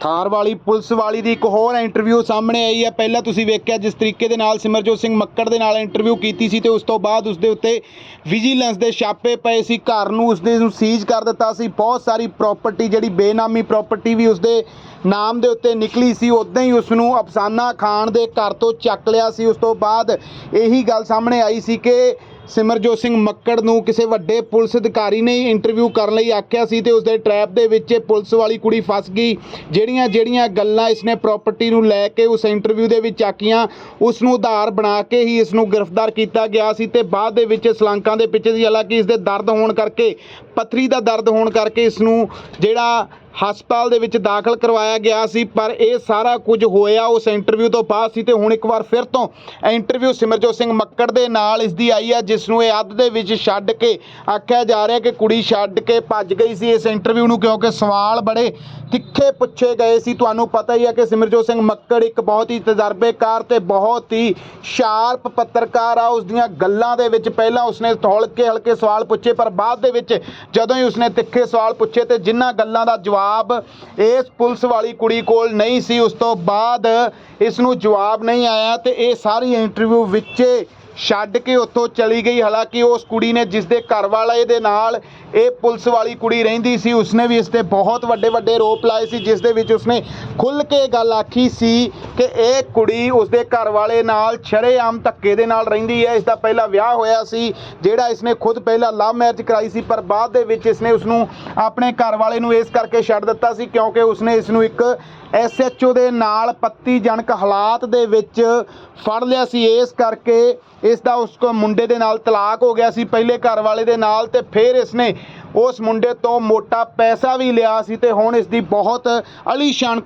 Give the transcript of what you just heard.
ਥਾਰ ਵਾਲੀ ਪੁਲਿਸ ਵਾਲੀ ਦੀ ਇੱਕ ਹੋਰ ਇੰਟਰਵਿਊ ਸਾਹਮਣੇ ਆਈ ਹੈ। ਪਹਿਲਾਂ ਤੁਸੀਂ ਵੇਖਿਆ ਜਿਸ ਤਰੀਕੇ ਦੇ ਨਾਲ ਸਿਮਰਜੋਤ ਸਿੰਘ ਮੱਕੜ ਦੇ ਨਾਲ ਇੰਟਰਵਿਊ ਕੀਤੀ ਸੀ ਤੇ ਉਸ ਤੋਂ ਬਾਅਦ ਉਸ ਦੇ ਉੱਤੇ ਵਿਜੀਲੈਂਸ ਦੇ ਛਾਪੇ ਪਏ ਸੀ। ਘਰ ਨੂੰ ਉਸ ਦੇ ਨੂੰ ਸੀਜ਼ ਕਰ ਦਿੱਤਾ ਸੀ। ਬਹੁਤ ਸਾਰੀ ਪ੍ਰਾਪਰਟੀ ਜਿਹੜੀ ਬੇਨਾਮੀ ਪ੍ਰਾਪਰਟੀ ਵੀ ਉਸ ਦੇ ਨਾਮ ਦੇ ਉੱਤੇ ਨਿਕਲੀ ਸੀ। ਉਦਾਂ ਹੀ ਉਸ ਨੂੰ ਅਫਸਾਨਾ ਖਾਨ ਦੇ ਘਰ ਤੋਂ ਚੱਕ ਲਿਆ ਸੀ। ਉਸ ਤੋਂ ਬਾਅਦ ਇਹੀ ਗੱਲ ਸਾਹਮਣੇ ਆਈ ਸੀ ਕਿ ਸਿਮਰਜੋਤ ਸਿੰਘ ਮੱਕੜ ਨੂੰ ਕਿਸੇ ਵੱਡੇ ਪੁਲਿਸ ਅਧਿਕਾਰੀ ਨੇ ਇੰਟਰਵਿਊ ਕਰਨ ਲਈ ਆਖਿਆ ਸੀ ਤੇ ਉਸ ਦੇ ਟਰੈਪ ਦੇ ਵਿੱਚ ਪੁਲਿਸ ਵਾਲੀ ਕੁੜੀ ਫਸ ਗਈ। ਜਿਹੜੀਆਂ ਜਿਹੜੀਆਂ ਗੱਲਾਂ ਇਸਨੇ ਪ੍ਰਾਪਰਟੀ ਨੂੰ ਲੈ ਕੇ ਉਸ ਇੰਟਰਵਿਊ ਦੇ ਵਿੱਚ ਆਕੀਆਂ ਉਸ ਨੂੰ ਆਧਾਰ ਬਣਾ ਕੇ ਹੀ ਇਸ ਨੂੰ ਗ੍ਰਿਫਤਾਰ ਕੀਤਾ ਗਿਆ ਸੀ ਤੇ ਬਾਅਦ ਦੇ ਵਿੱਚ ਸਲਾਂਕਾਂ ਦੇ ਪਿੱਛੇ ਸੀ। ਹਾਲਾਂਕਿ ਇਸ ਦੇ ਦਰਦ ਹੋਣ ਕਰਕੇ, ਪੱਥਰੀ ਦਾ ਦਰਦ ਹੋਣ ਕਰਕੇ ਇਸ ਨੂੰ ਜਿਹੜਾ ਹਸਪਤਾਲ ਦੇ ਵਿੱਚ ਦਾਖਲ ਕਰਵਾਇਆ ਗਿਆ ਸੀ, ਪਰ ਇਹ ਸਾਰਾ ਕੁਝ ਹੋਇਆ ਉਸ ਇੰਟਰਵਿਊ ਤੋਂ ਬਾਅਦ ਸੀ ਤੇ ਹੁਣ ਇੱਕ ਵਾਰ ਫਿਰ ਤੋਂ ਇੰਟਰਵਿਊ ਸਿਮਰਜੋਤ ਸਿੰਘ ਮੱਕੜ ਦੇ ਨਾਲ ਇਸ ਦੀ ਆਈ ਹੈ, ਜਿਸ ਨੂੰ ਇਹ ਅੱਧ ਦੇ ਵਿੱਚ ਛੱਡ ਕੇ ਆਖਿਆ ਜਾ ਰਿਹਾ ਕਿ ਕੁੜੀ ਛੱਡ ਕੇ ਭੱਜ ਗਈ ਸੀ ਇਸ ਇੰਟਰਵਿਊ ਨੂੰ, ਕਿਉਂਕਿ ਸਵਾਲ ਬੜੇ ਤਿੱਖੇ ਪੁੱਛੇ ਗਏ ਸੀ। ਤੁਹਾਨੂੰ ਪਤਾ ਹੀ ਹੈ ਕਿ ਸਿਮਰਜੋਤ ਸਿੰਘ ਮੱਕੜ ਇੱਕ ਬਹੁਤ ਹੀ ਤਜਰਬੇਕਾਰ ਤੇ ਬਹੁਤ ਹੀ ਸ਼ਾਰਪ ਪੱਤਰਕਾਰ ਆ। ਉਸ ਦੀਆਂ ਗੱਲਾਂ ਦੇ ਵਿੱਚ ਪਹਿਲਾਂ ਉਸਨੇ ਹਲਕੇ ਹਲਕੇ ਸਵਾਲ ਪੁੱਛੇ, ਪਰ ਬਾਅਦ ਦੇ ਵਿੱਚ ਜਦੋਂ ਹੀ ਉਸਨੇ ਤਿੱਖੇ ਸਵਾਲ ਪੁੱਛੇ ਤੇ ਜਿਨ੍ਹਾਂ ਗੱਲਾਂ ਦਾ ਜਵਾਬ ਇਸ ਪੁਲਿਸ ਵਾਲੀ ਕੁੜੀ ਕੋਲ ਨਹੀਂ ਸੀ। ਉਸ ਤੋਂ ਬਾਅਦ ਇਸ ਨੂੰ ਜਵਾਬ ਨਹੀਂ ਆਇਆ ਤੇ ਇਹ ਸਾਰੀ ਇੰਟਰਵਿਊ ਵਿੱਚ ਛੱਡ ਕੇ ਉੱਥੋਂ ਚਲੀ ਗਈ। ਹਾਲਾਂਕਿ ਉਸ ਕੁੜੀ ਨੇ ਜਿਸ ਦੇ ਘਰ ਵਾਲਾ ਇਹਦੇ ਨਾਲ ਇਹ ਪੁਲਿਸ ਵਾਲੀ ਕੁੜੀ ਰਹਿੰਦੀ ਸੀ, ਉਸਨੇ ਵੀ ਇਸ ਤੇ ਬਹੁਤ ਵੱਡੇ ਵੱਡੇ ਰੋਪ ਲਾਏ ਸੀ, ਜਿਸ ਦੇ ਵਿੱਚ ਉਸਨੇ ਖੁੱਲ ਕੇ ਗੱਲ ਆਖੀ ਸੀ ਕਿ ਇਹ ਕੁੜੀ ਉਸਦੇ ਘਰ ਵਾਲੇ ਨਾਲ ਸ਼ਰੇਆਮ ਧੱਕੇ ਦੇ ਨਾਲ ਰਹਿੰਦੀ ਹੈ। ਇਸ ਦਾ ਪਹਿਲਾ ਵਿਆਹ ਹੋਇਆ ਸੀ, ਜਿਹੜਾ ਇਸਨੇ ਖੁਦ ਪਹਿਲਾਂ ਲਵ ਮੈਰਿਜ ਕਰਾਈ ਸੀ, ਪਰ ਬਾਅਦ ਦੇ ਵਿੱਚ ਇਸਨੇ ਉਸ ਨੂੰ ਆਪਣੇ ਘਰ ਵਾਲੇ ਨੂੰ ਇਸ ਕਰਕੇ ਛੱਡ ਦਿੱਤਾ ਸੀ ਕਿਉਂਕਿ ਉਸਨੇ ਇਸ ਨੂੰ ਇੱਕ ਐਸਐਚਓ ਦੇ ਨਾਲ ਪੱਤੀਜਨਕ ਹਾਲਾਤ ਦੇ ਵਿੱਚ ਫੜ ਲਿਆ ਸੀ। ਇਸ ਕਰਕੇ ਇਸ ਦਾ ਉਸ ਕੋ ਮੁੰਡੇ ਦੇ ਨਾਲ ਤਲਾਕ ਹੋ ਗਿਆ ਸੀ, ਪਹਿਲੇ ਘਰ ਵਾਲੇ ਦੇ ਨਾਲ ਤੇ ਫਿਰ ਇਸਨੇ ਉਸ ਮੁੰਡੇ ਤੋਂ ਮੋਟਾ ਪੈਸਾ ਵੀ ਲਿਆ ਸੀ ਤੇ ਹੁਣ ਇਸ ਦੀ ਬਹੁਤ ਅਲੀਸ਼ਾਨ